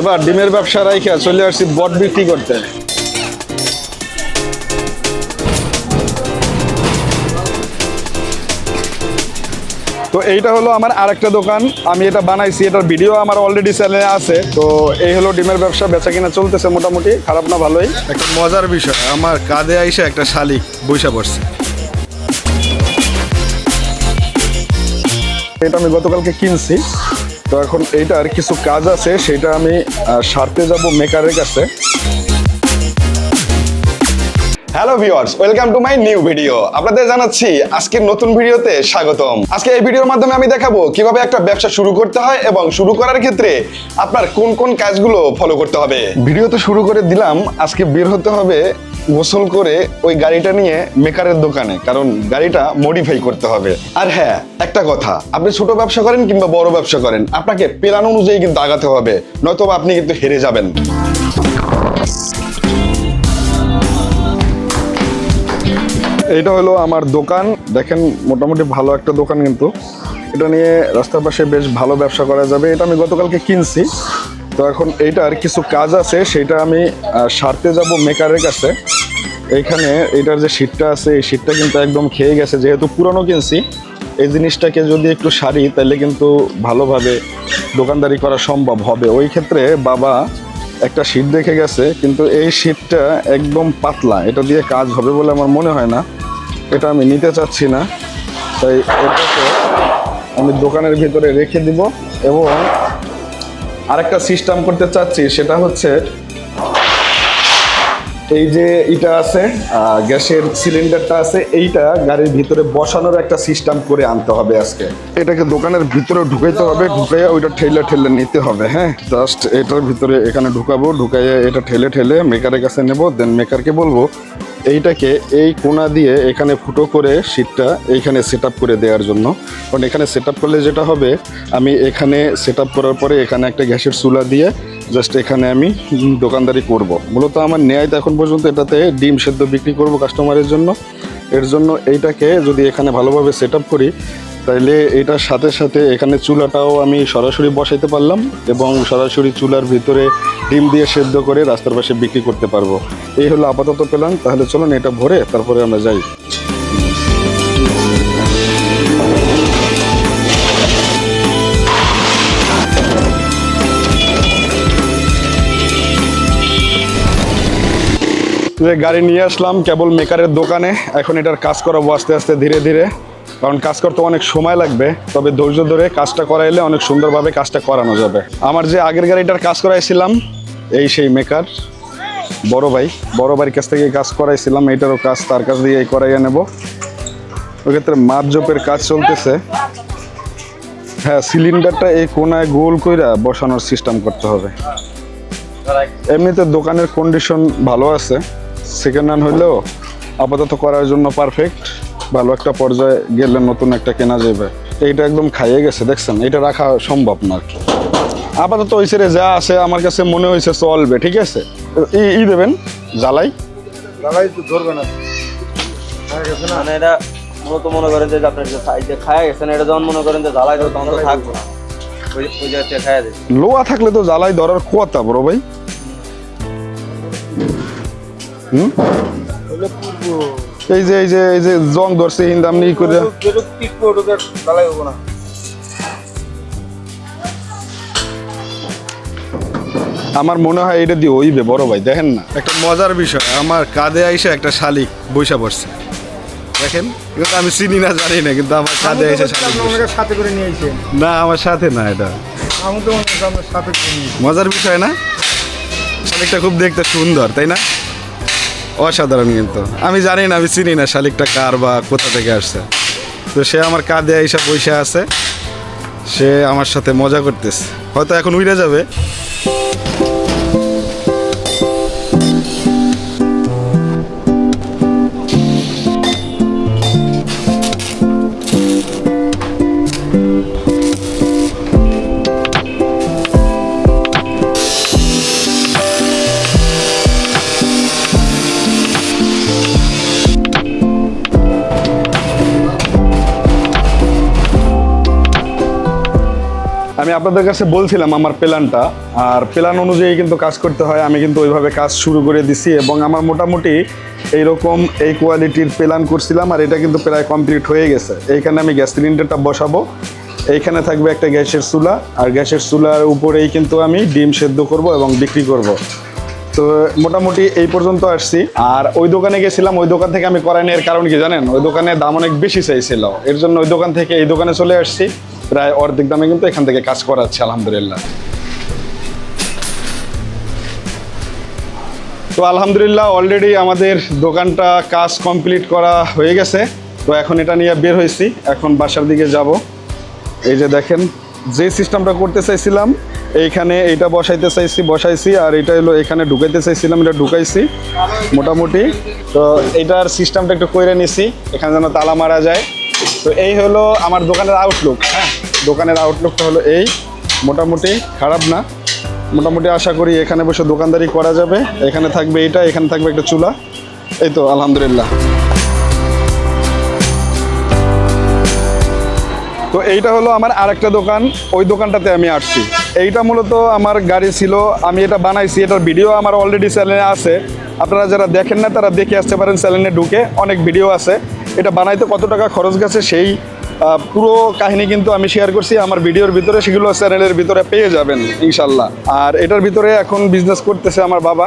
এবার ডিমের ব্যবসা রাইখা চলে আসছি বট বিক্রি করতে। তো এইটা হলো আমার আরেকটা দোকান। আমি এটা বানাইছি এটার ভিডিও আমার অলরেডি চ্যানেলে আছে। তো এই হলো ডিমের ব্যবসা বেচা কিনা চলতেছে মোটামুটি খারাপ না ভালোই। একটা মজার বিষয় আমার কাঁধে আইসা একটা শালিক বৈশা পড়ছে। এটা আমি গতকালকে কিনছি। তো এখন এইটার কিছু কাজ আছে সেটা আমি সারতে যাব মেকারের কাছে। Hello viewers welcome to my new video আপনাদের জানাচ্ছি আজকের নতুন ভিডিওতে স্বাগতম। আজকে এই ভিডিওর মাধ্যমে আমি দেখাবো কীভাবে একটা ব্যবসা শুরু করতে হয় এবং শুরু করার ক্ষেত্রে আপনার কোন কোন কাজগুলো ফলো করতে হবে। ভিডিও তো শুরু করে দিলাম আজকে বের হতে হবে গোসল করে ওই গাড়িটা নিয়ে মেকারের দোকানে, কারণ গাড়িটা মডিফাই করতে হবে। আর হ্যাঁ একটা কথা, আপনি ছোট ব্যবসা করেন কিংবা বড় ব্যবসা করেন, আপনাকে প্ল্যান অনুযায়ী কিন্তু আগাতে হবে নয়তো আপনি কিন্তু হেরে যাবেন। এটা হলো আমার দোকান, দেখেন মোটামুটি ভালো একটা দোকান কিন্তু। এটা নিয়ে রাস্তার পাশে বেশ ভালো ব্যবসা করা যাবে, এটা আমি গতকালকে কিনছি। তো এখন এইটার কিছু কাজ আছে, সেটা আমি সারতে যাব মেকারের কাছে। এইখানে এটার যে শীটটা আছে, এই শীটটা কিন্তু একদম খেয়ে গেছে। যেহেতু পুরনো কিনছি, এই জিনিসটাকে যদি একটু সারি, তাহলে কিন্তু ভালোভাবে দোকানদারি করা সম্ভব হবে। ওই ক্ষেত্রে বাবা একটা শীট দেখে গেছে, কিন্তু এই শীটটা একদম পাতলা। এটা দিয়ে কাজ হবে বলে আমার মনে হয় না। এটা আমি নিতে চাচ্ছি না। তাই এটাকে আমি দোকানের ভিতরে রেখে দিব এবং আরেকটা সিস্টেম করতে চাচ্ছি, সেটা হচ্ছে এই যে এটা আছে গ্যাসের সিলিন্ডারটা আছে, এইটা গাড়ির ভিতরে বসানোর একটা সিস্টেম করে আনতে হবে আজকে। এটাকে দোকানের ভিতরে ঢুকাইতে হবে, ঢুকাইয়া ওইটা ঠেলে ঠেলে নিতে হবে হ্যাঁ? জাস্ট এটার ভিতরে এখানে ঢুকাবো, ঢুকাইয়া এটা ঠেলে ঠেলে মেকারের কাছে নেব দেন মেকারকে বলব, এইটাকে এই কোনা দিয়ে এখানে ফুটো করে শীটটা এইখানে সেট করে দেওয়ার জন্য। কারণ এখানে সেট করলে যেটা হবে, আমি এখানে সেট করার পরে এখানে একটা গ্যাসের চুলা দিয়ে জাস্ট এখানে আমি দোকানদারি করব। মূলত আমার ন্যায় এখন পর্যন্ত এটাতে ডিম সেদ্ধ বিক্রি করব কাস্টমারের জন্য। এর জন্য এইটাকে যদি এখানে ভালোভাবে সেট করি, তাইলে এটার সাথে সাথে এখানে চুলাটাও আমি সরাসরি বসাইতে পারলাম এবং সরাসরি চুলার ভিতরে ডিম দিয়ে সেদ্ধ করে রাস্তার পাশে বিক্রি করতে পারব। এই হলো আপাতত প্ল্যান তাহলে চলুন এটা ভরে তারপরে আমরা যাই। যে গাড়ি নিয়ে আসলাম কেবল মেকারের দোকানে, এখন এটার কাজ করাবো আস্তে আস্তে ধীরে ধীরে। কারণ কাজ করতে অনেক সময় লাগবে, তবে ধৈর্য ধরে কাজটা করাইলে অনেক সুন্দরভাবে কাজটা করানো যাবে। আমার যে আগের গাড়িটার কাজ করাইছিলাম, এই সেই মেকার, বড় ভাই, বড় ভাইয়ের কাছ থেকে কাজ করাইছিলাম, এইটারও কাজ তার কাছ দিয়ে এই করাইয়া নেব। ওই ক্ষেত্রে মাপজোপের কাজ চলতেছে। হ্যাঁ সিলিন্ডারটা এই কোনায় গোল কইরা বসানোর সিস্টেম করতে হবে। এমনিতে দোকানের কন্ডিশন ভালো আছে। সেকেন্ড হ্যান্ড হইলেও আপাতত করার জন্য পারফেক্ট ভালো একটা পর্যায়ে গেলে নতুন একটা কেনা যাবে। এইটা একদম খাইয়ে গেছে দেখছেন? এটা রাখা সম্ভব না আর কি। আপাতত ওই ছেড়ে যা আছে আমার কাছে মনে হয়েছে চলবে ঠিক আছে? ই ই দেবেন জ্বালাই। লাগাই তো ধরবে না। গেছে না? মানে এটা মূলত মনে করেন যে আপনার যে সাইড যে খায়া গেছেন এটা যখন মনে করেন যে জ্বালাই দেবো তখন তো থাকব না। লোয়া থাকলে তো জ্বালাই ধরার কথা বড় ভাই। হুম? এই যে এই যে এই যে জং ধরছে করে হব না আমার মনে হয় এটা দিয়ে ওইবে বড় ভাই দেখেন না। একটা মজার বিষয় আমার কাঁধে আইসে একটা শালিক বৈশা পড়ছে। দেখেন কিন্তু আমি চিনি না জানি না কিন্তু আমার কাঁধে আইসে শালিক সাথে করে নিয়ে না আমার সাথে না এটা। আমি তো সাথে করে। মজার বিষয় না? শালিকটা খুব দেখতে সুন্দর তাই না? অসাধারণ কিন্তু। আমি জানি না, আমি চিনি না শালিকটা কার বা কোথা থেকে আসছে। তো সে আমার কাঁধে এইসব পয়সা আছে। সে আমার সাথে মজা করতেছে। হয়তো এখন উড়ে যাবে। আমি আপনাদের কাছে বলছিলাম আমার প্ল্যানটা, আর প্ল্যান অনুযায়ী কিন্তু কাজ করতে হয়, আমি কিন্তু ওইভাবে কাজ শুরু করে দিছি এবং আমার মোটামুটি এইরকম এই কোয়ালিটির প্ল্যান করছিলাম, আর এটা কিন্তু প্রায় কমপ্লিট হয়ে গেছে। এইখানে আমি গ্যাস সিলিন্ডারটা বসাবো, এইখানে থাকবে একটা গ্যাসের চুলা, আর গ্যাসের চুলার উপরেই কিন্তু আমি ডিম সেদ্ধ করব এবং বিক্রি করব। তো মোটামুটি এই পর্যন্ত আসছি, আর ওই দোকানে গেছিলাম, ওই দোকান থেকে আমি করাইনি এর কারণ কি জানেন? ওই দোকানে দাম অনেক বেশি চাইছিল, এর জন্য ওই দোকান থেকে এই দোকানে চলে আসছি। প্রায় অর্ধেক দামে কিন্তু এখান থেকে কাজ করাচ্ছে, আলহামদুলিল্লাহ। তো আলহামদুলিল্লাহ অলরেডি আমাদের দোকানটা কাজ কমপ্লিট করা হয়ে গেছে। তো এখন এটা নিয়ে বের হয়েছি, এখন বাসার দিকে যাব। এই যে দেখেন, যে সিস্টেমটা করতে চাইছিলাম, এইখানে এইটা বসাইতে চাইছি, বসাইছি, আর এটা হলো এখানে ঢুকাইতে চাইছিলাম, এটা ঢুকাইছি মোটামুটি। তো এটার সিস্টেমটা একটু করে নিছি, এখানে যেন তালা মারা যায়। তো এই হলো আমার দোকানের আউটলুক হ্যাঁ? দোকানের আউটলুকটা হলো এই। মোটামুটি খারাপ না। মোটামুটি আশা করি এখানে বসে দোকানদারি করা যাবে। এখানে থাকবে এইটা এখানে থাকবে একটা চুলা। এই তো, আলহামদুলিল্লাহ। তো এইটা হলো আমার আরেকটা দোকান। ওই দোকানটাতে আমি আসছি। এইটা মূলত আমার গাড়ি ছিল। আমি এটা বানাইছি। এটার ভিডিও আমার অলরেডি চ্যানেলে আছে। আপনারা যারা দেখেন না, তারা দেখে আসতে পারেন। চ্যানেলে ঢুকে অনেক ভিডিও আছে। এটা বানাইতে কত টাকা খরচ গেছে সেই পুরো কাহিনী কিন্তু আমি শেয়ার করছি। আমার ভিডিওর ভিতরে সেগুলো চ্যানেলের ভিতরে পেয়ে যাবেন, ইনশাল্লাহ। আর এটার ভিতরে এখন বিজনেস করতেছে আমার বাবা।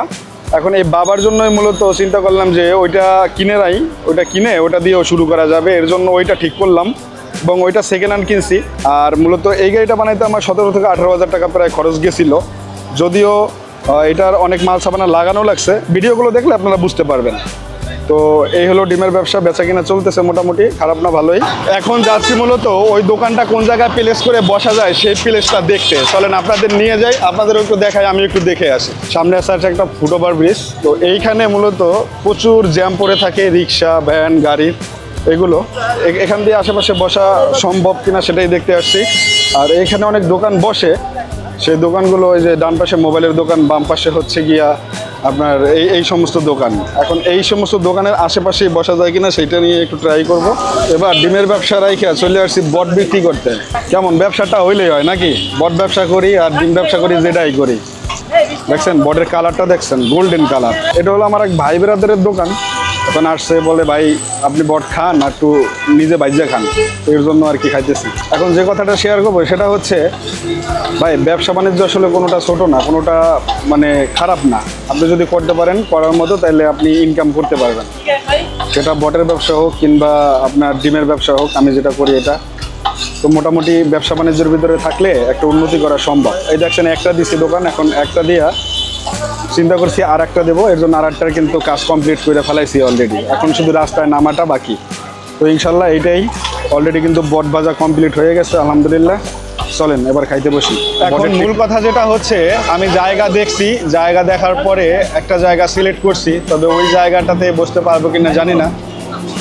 এখন এই বাবার জন্যই মূলত চিন্তা করলাম যে ওইটা কিনে নাই, ওইটা কিনে ওটা দিয়েও শুরু করা যাবে। এর জন্য ওইটা ঠিক করলাম এবং ওইটা সেকেন্ড হ্যান্ড কিনছি। আর মূলত এই গাড়িটা বানাইতে আমার সতেরো থেকে আঠারো হাজার টাকা প্রায় খরচ গেছিল। যদিও এটার অনেক মাল সাবানা লাগানো লাগছে। ভিডিওগুলো দেখলে আপনারা বুঝতে পারবেন। তো এই হলো ডিমের ব্যবসা, বেচা কিনা চলতেছে মোটামুটি, খারাপ না ভালোই। এখন যাচ্ছি মূলত ওই দোকানটা কোন জায়গায় প্লেস করে বসা যায় সেই প্লেসটা দেখতে। চলেন আপনাদের নিয়ে যাই আপনাদের একটু দেখাই, আমি একটু দেখে আসি। সামনে আসা আছে একটা ফুটওভার ব্রিজ তো এইখানে মূলত প্রচুর জ্যাম পড়ে থাকে, রিক্সা ভ্যান গাড়ি, এগুলো। এখান দিয়ে আশেপাশে বসা সম্ভব কিনা সেটাই দেখতে আসছি। আর এখানে অনেক দোকান বসে। সেই দোকানগুলো ওই যে ডান পাশে মোবাইলের দোকান, বাম পাশে হচ্ছে গিয়া আপনার এই এই সমস্ত দোকান। এখন এই সমস্ত দোকানের আশেপাশে বসা যায় কিনা সেটা নিয়ে একটু ট্রাই করব। এবার ডিমের ব্যবসা রাইখা চলে আসছি বট বিক্রি করতে। কেমন, ব্যবসাটা হইলেই হয় নাকি? বট ব্যবসা করি আর ডিম ব্যবসা করি, যেটাই করি। দেখছেন, বটের কালারটা দেখছেন গোল্ডেন কালার এটা হলো আমার এক ভাই বেরাদের দোকান। এখন আসছে, বলে, ভাই, আপনি বট খান, আর একটু নিজে বাইজা খান। তো এর জন্য আর কি খাইতেছি। এখন যে কথাটা শেয়ার করব, সেটা হচ্ছে, ভাই, ব্যবসা বাণিজ্য আসলে কোনোটা ছোট না, কোনোটা মানে খারাপ না। আপনি যদি করতে পারেন, করার মতো তাহলে আপনি ইনকাম করতে পারবেন। সেটা বটের ব্যবসা হোক, কিংবা আপনার ডিমের ব্যবসা হোক, আমি যেটা করি এটা। তো মোটামুটি ব্যবসা বাণিজ্যের ভিতরে থাকলে একটা উন্নতি করা সম্ভব। এই দেখছেন একটা দিছি দোকান, এখন একটা দিয়া চিন্তা করছি আর একটা দেবো এর জন্য আর একটার কিন্তু কাজ কমপ্লিট করে ফেলাইছি অলরেডি এখন শুধু রাস্তায় নামাটা বাকি। তো ইনশাল্লাহ এইটাই অলরেডি কিন্তু বট ভাজা কমপ্লিট হয়ে গেছে আলহামদুলিল্লাহ। চলেন এবার খাইতে বসি। এখন মূল কথা যেটা হচ্ছে আমি জায়গা দেখছি জায়গা দেখার পরে একটা জায়গা সিলেক্ট করছি তবে ওই জায়গাটাতে বসতে পারব কিনা জানি না।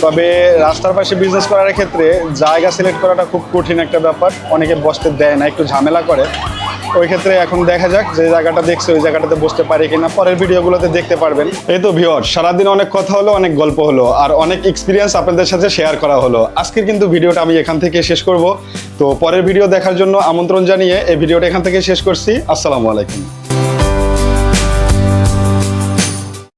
তবে রাস্তার পাশে বিজনেস করার ক্ষেত্রে জায়গা সিলেক্ট করাটা খুব কঠিন একটা ব্যাপার। অনেকে বসতে দেয় না, একটু ঝামেলা করে। ওই ক্ষেত্রে এখন দেখা যাক যে জায়গাটা দেখছে, ওই জায়গাটাতে বসতে পারে কিনা। পরের ভিডিওগুলোতে দেখতে পারবেন। এই তো ভিওর সারাদিন অনেক কথা হলো, অনেক গল্প হলো, আর অনেক এক্সপিরিয়েন্স আপনাদের সাথে শেয়ার করা হলো। আজকের কিন্তু ভিডিওটা আমি এখান থেকে শেষ করব। তো পরের ভিডিও দেখার জন্য আমন্ত্রণ জানিয়ে এই ভিডিওটা এখান থেকে শেষ করছি। আসসালামু আলাইকুম।